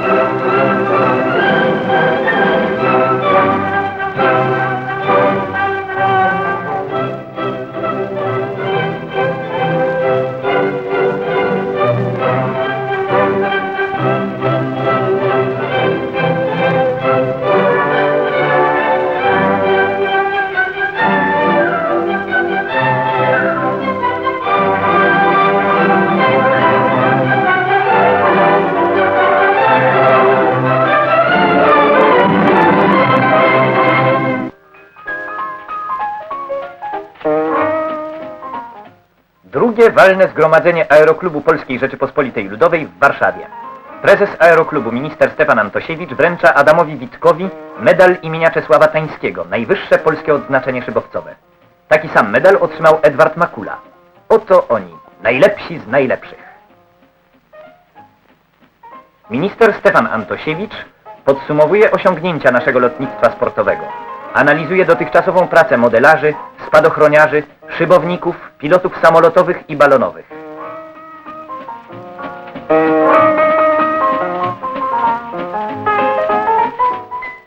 Música Walne zgromadzenie Aeroklubu Polskiej Rzeczypospolitej Ludowej w Warszawie. Prezes Aeroklubu minister Stefan Antosiewicz wręcza Adamowi Witkowi medal imienia Czesława Tańskiego, najwyższe polskie odznaczenie szybowcowe. Taki sam medal otrzymał Edward Makula. Oto oni, najlepsi z najlepszych. Minister Stefan Antosiewicz podsumowuje osiągnięcia naszego lotnictwa sportowego. Analizuje dotychczasową pracę modelarzy, spadochroniarzy, szybowników, pilotów samolotowych i balonowych.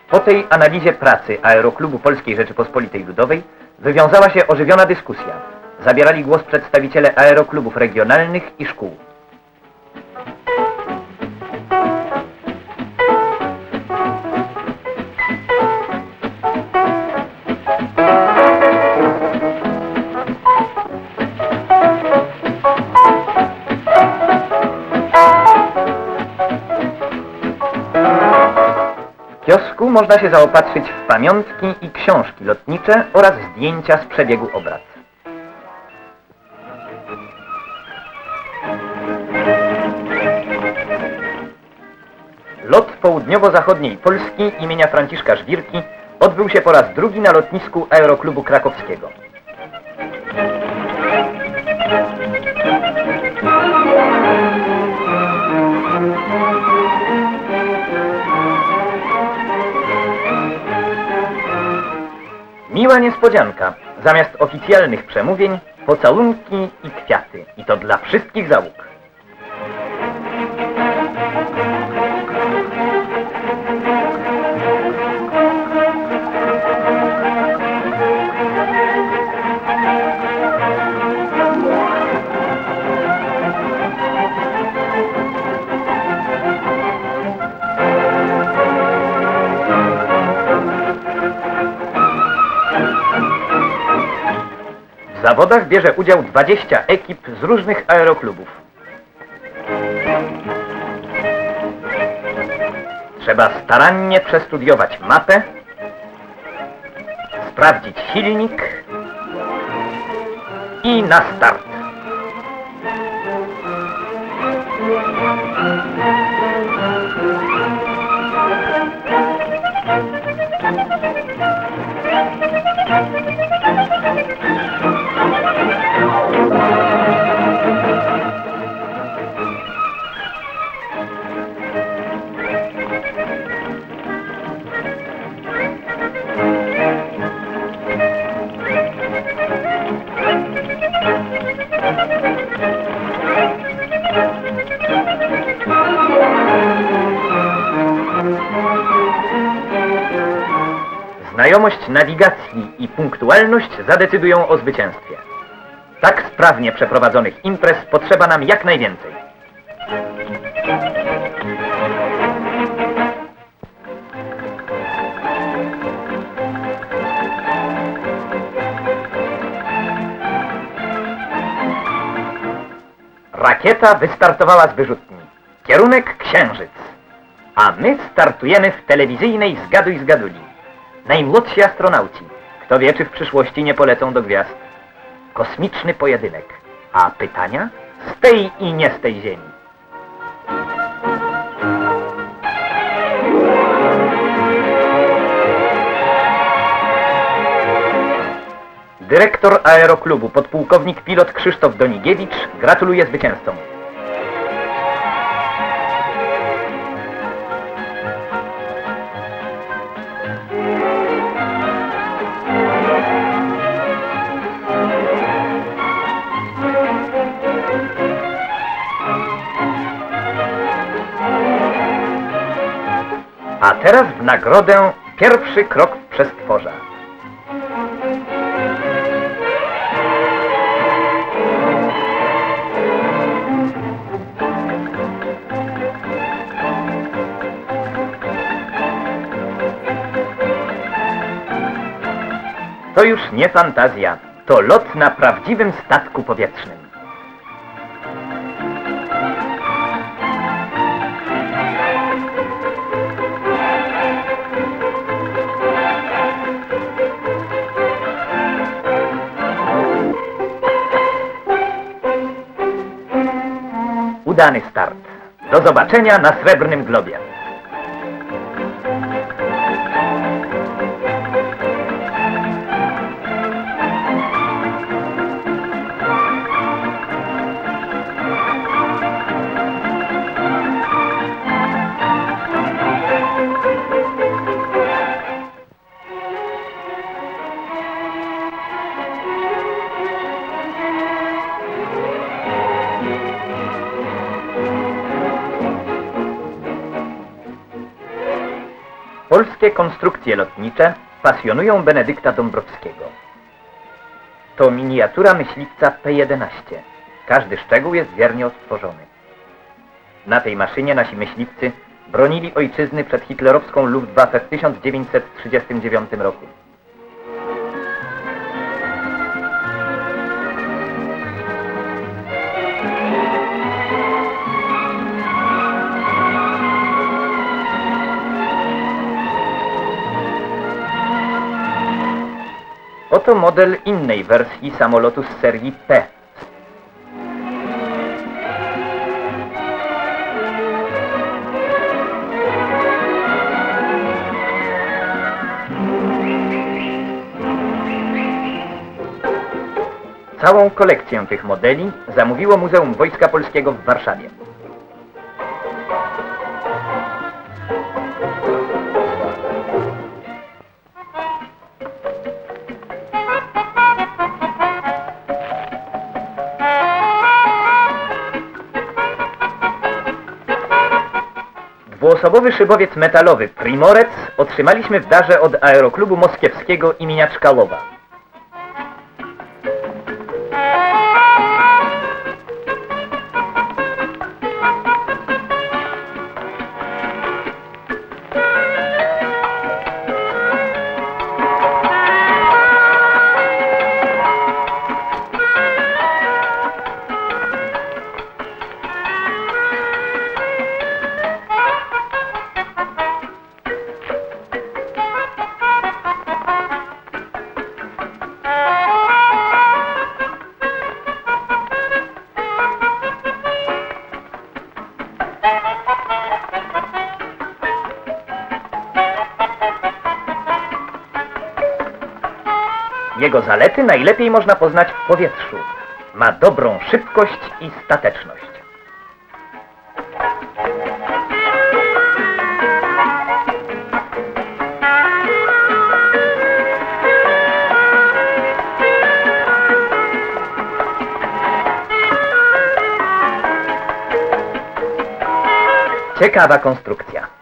Po tej analizie pracy Aeroklubu Polskiej Rzeczypospolitej Ludowej wywiązała się ożywiona dyskusja. Zabierali głos przedstawiciele aeroklubów regionalnych i szkół. Można się zaopatrzyć w pamiątki i książki lotnicze oraz zdjęcia z przebiegu obrad. Lot południowo-zachodniej Polski imienia Franciszka Żwirki odbył się po raz drugi na lotnisku Aeroklubu Krakowskiego. Miła niespodzianka. Zamiast oficjalnych przemówień, pocałunki i kwiaty. I to dla wszystkich załóg. Zawodach bierze udział 20 ekip z różnych aeroklubów. Trzeba starannie przestudiować mapę, sprawdzić silnik i na start. Znajomość nawigacji i punktualność zadecydują o zwycięstwie. Tak sprawnie przeprowadzonych imprez potrzeba nam jak najwięcej. Rakieta wystartowała z wyrzutni. Kierunek Księżyc. A my startujemy w telewizyjnej Zgaduj Zgaduli. Najmłodsi astronauci. Kto wie, czy w przyszłości nie polecą do gwiazd. Kosmiczny pojedynek. A pytania? Z tej i nie z tej ziemi. Dyrektor aeroklubu, podpułkownik pilot Krzysztof Donigiewicz gratuluje zwycięzcom. A teraz w nagrodę pierwszy krok przestworza. To już nie fantazja, to lot na prawdziwym statku powietrznym. Udany start. Do zobaczenia na Srebrnym Globie. Konstrukcje lotnicze pasjonują Benedykta Dąbrowskiego. To miniatura myśliwca P-11. Każdy szczegół jest wiernie odtworzony. Na tej maszynie nasi myśliwcy bronili ojczyzny przed hitlerowską Luftwaffe w 1939 roku. Oto model innej wersji samolotu z serii P. Całą kolekcję tych modeli zamówiło Muzeum Wojska Polskiego w Warszawie. Dwuosobowy szybowiec metalowy Primorec otrzymaliśmy w darze od Aeroklubu Moskiewskiego imienia Czkalowa. Jego zalety najlepiej można poznać w powietrzu. Ma dobrą szybkość i stateczność. Ciekawa konstrukcja.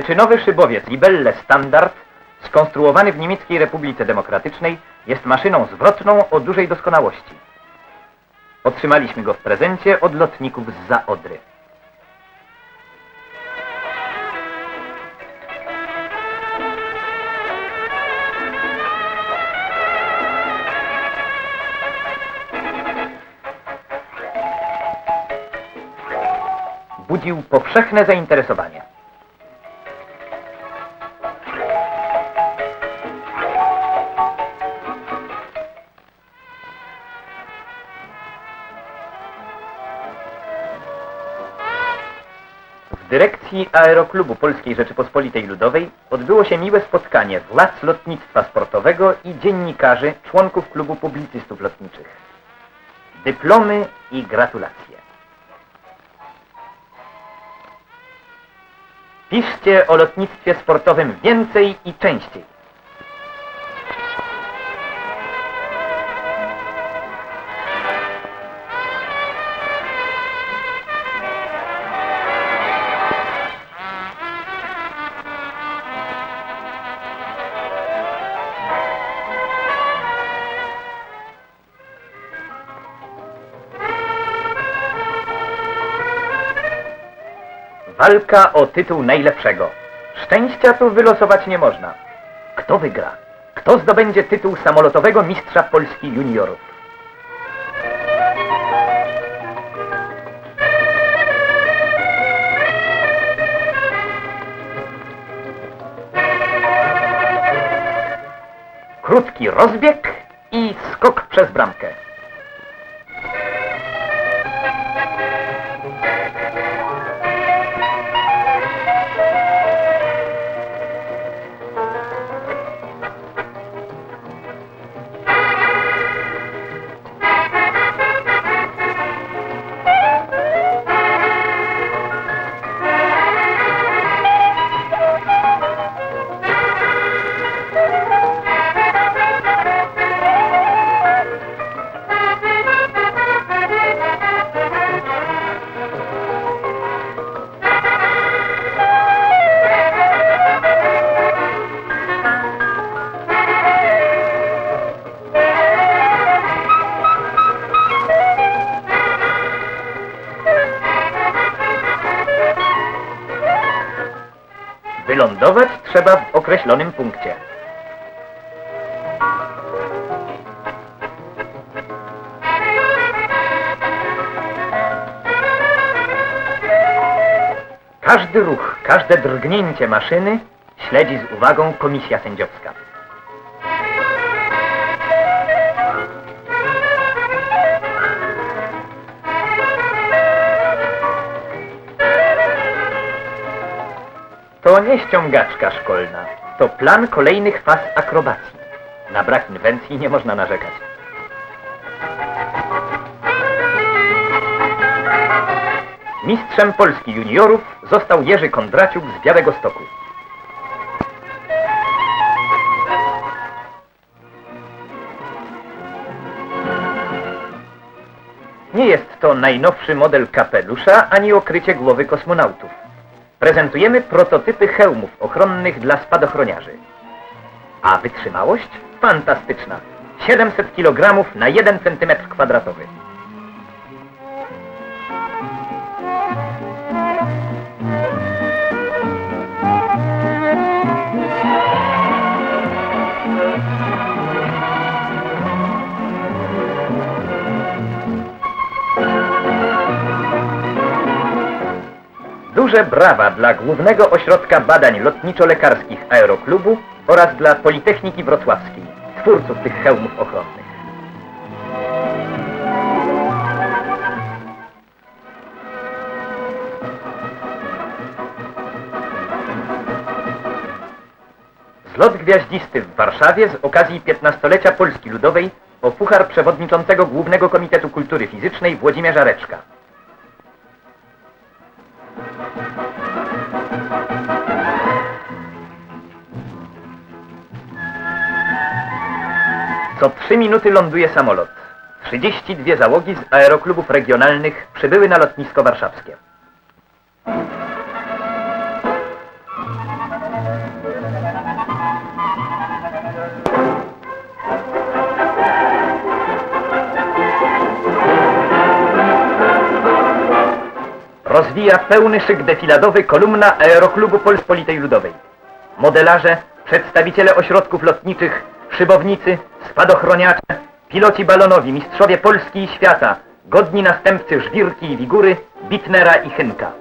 Wyczynowy szybowiec Libelle Standard, skonstruowany w Niemieckiej Republice Demokratycznej, jest maszyną zwrotną o dużej doskonałości. Otrzymaliśmy go w prezencie od lotników z Zaodry. Budził powszechne zainteresowanie. Aeroklubu Polskiej Rzeczypospolitej Ludowej odbyło się miłe spotkanie władz lotnictwa sportowego i dziennikarzy, członków klubu publicystów lotniczych. Dyplomy i gratulacje. Piszcie o lotnictwie sportowym więcej i częściej. Walka o tytuł najlepszego. Szczęścia tu wylosować nie można. Kto wygra? Kto zdobędzie tytuł samolotowego mistrza Polski juniorów? Krótki rozbieg i skok przez bramkę. Wylądować trzeba w określonym punkcie. Każdy ruch, każde drgnięcie maszyny śledzi z uwagą komisja sędziowska. Nie ściągaczka szkolna. To plan kolejnych faz akrobacji. Na brak inwencji nie można narzekać. Mistrzem Polski juniorów został Jerzy Kondraciuk z Białego Stoku. Nie jest to najnowszy model kapelusza ani okrycie głowy kosmonautów. Prezentujemy prototypy hełmów ochronnych dla spadochroniarzy. A wytrzymałość? Fantastyczna. 700 kg na 1 cm kwadratowy. Duże brawa dla Głównego Ośrodka Badań Lotniczo-Lekarskich Aeroklubu oraz dla Politechniki Wrocławskiej, twórców tych hełmów ochronnych. Zlot gwiaździsty w Warszawie z okazji 15-lecia Polski Ludowej o puchar przewodniczącego Głównego Komitetu Kultury Fizycznej Włodzimierza Reczka. Co trzy minuty ląduje samolot. 32 załogi z aeroklubów regionalnych przybyły na lotnisko warszawskie. Rozwija pełny szyk defiladowy kolumna Aeroklubu Polspolitej Ludowej. Modelarze, przedstawiciele ośrodków lotniczych, szybownicy, spadochroniacze, piloci balonowi, mistrzowie Polski i świata, godni następcy Żwirki i Wigury, Bitnera i Chynka.